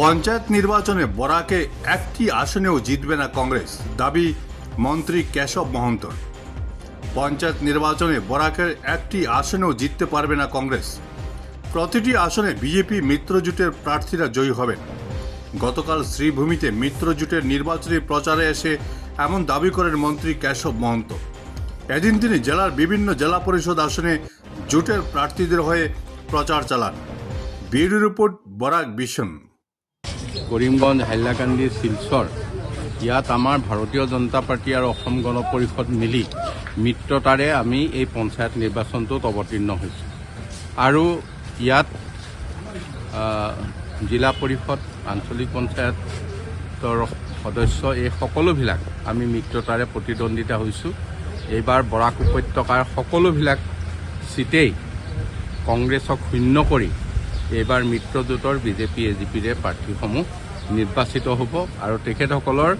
পঞ্চায়েত নির্বাচনে বরাকে একটি আসনেও জিতবে না কংগ্রেস, দাবি মন্ত্রী কেশব মহন্তর। পঞ্চায়েত নির্বাচনে বরাকের একটি আসনেও জিততে পারবে না কংগ্রেস। প্রতিটি আসনে বিজেপি মিত্রজোটের প্রার্থীরা জয়ী হবেন। গতকাল শ্রীভূমিতে মিত্রজোটের নির্বাচনী প্রচারে এসে এমন দাবি করেন মন্ত্রী কেশব মহন্ত এদিন তিনি জেলার বিভিন্ন জেলা পরিষদ আসনে জোটের প্রার্থীদের হয়ে প্রচার চালান। বিউরো রিপোর্ট বরাক বিশন কৰিমগঞ্জ হাইলাকান্দি শিলচৰ। ইয়াত আমাৰ ভাৰতীয় জনতা আৰু অসম গণ পৰিষদ মিলি মিত্ৰতাৰে আমি এই পঞ্চায়ত নিৰ্বাচনটোত অৱতীৰ্ণ হৈছোঁ। আৰু ইয়াত জিলা পৰিষদ আঞ্চলিক পঞ্চায়তৰ সদস্য এই সকলোবিলাক আমি মিত্ৰতাৰে প্ৰতিদ্বন্দ্বিতা হৈছোঁ। এইবাৰ বৰাক উপত্যকাৰ সকলোবিলাক ছিটেই কংগ্ৰেছক শূন্য কৰি এইবাৰ মিত্ৰজোঁটৰ বিজেপি এ জি পিৰে প্ৰাৰ্থীসমূহ নিৰ্বাচিত হ'ব আৰু তেখেতসকলৰ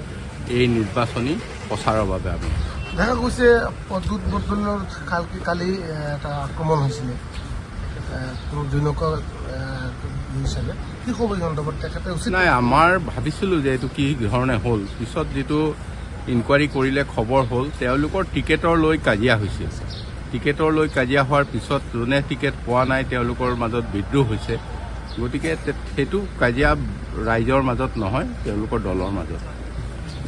এই নিৰ্বাচনী প্ৰচাৰৰ বাবে আমি দেখা গৈছে অদ্ভুত বৰ্তনৰ কাল- এটা আক্ৰমণ হৈছিলে। নাই আমাৰ ভাবিছিলোঁ যে এইটো কি ধৰণে হ'ল। পিছত যিটো ইনকুৱাৰী কৰিলে খবৰ হ'ল তেওঁলোকৰ টিকেটৰ লৈ কাজিয়া হৈছিল। টিকেটৰ লৈ কাজিয়া হোৱাৰ পিছত যোনে টিকেট পোৱা নাই তেওঁলোকৰ মাজত বিদ্ৰোহ হৈছে। গতিকে সেইটো কাজিয়া ৰাইজৰ মাজত নহয় তেওঁলোকৰ দলৰ মাজত।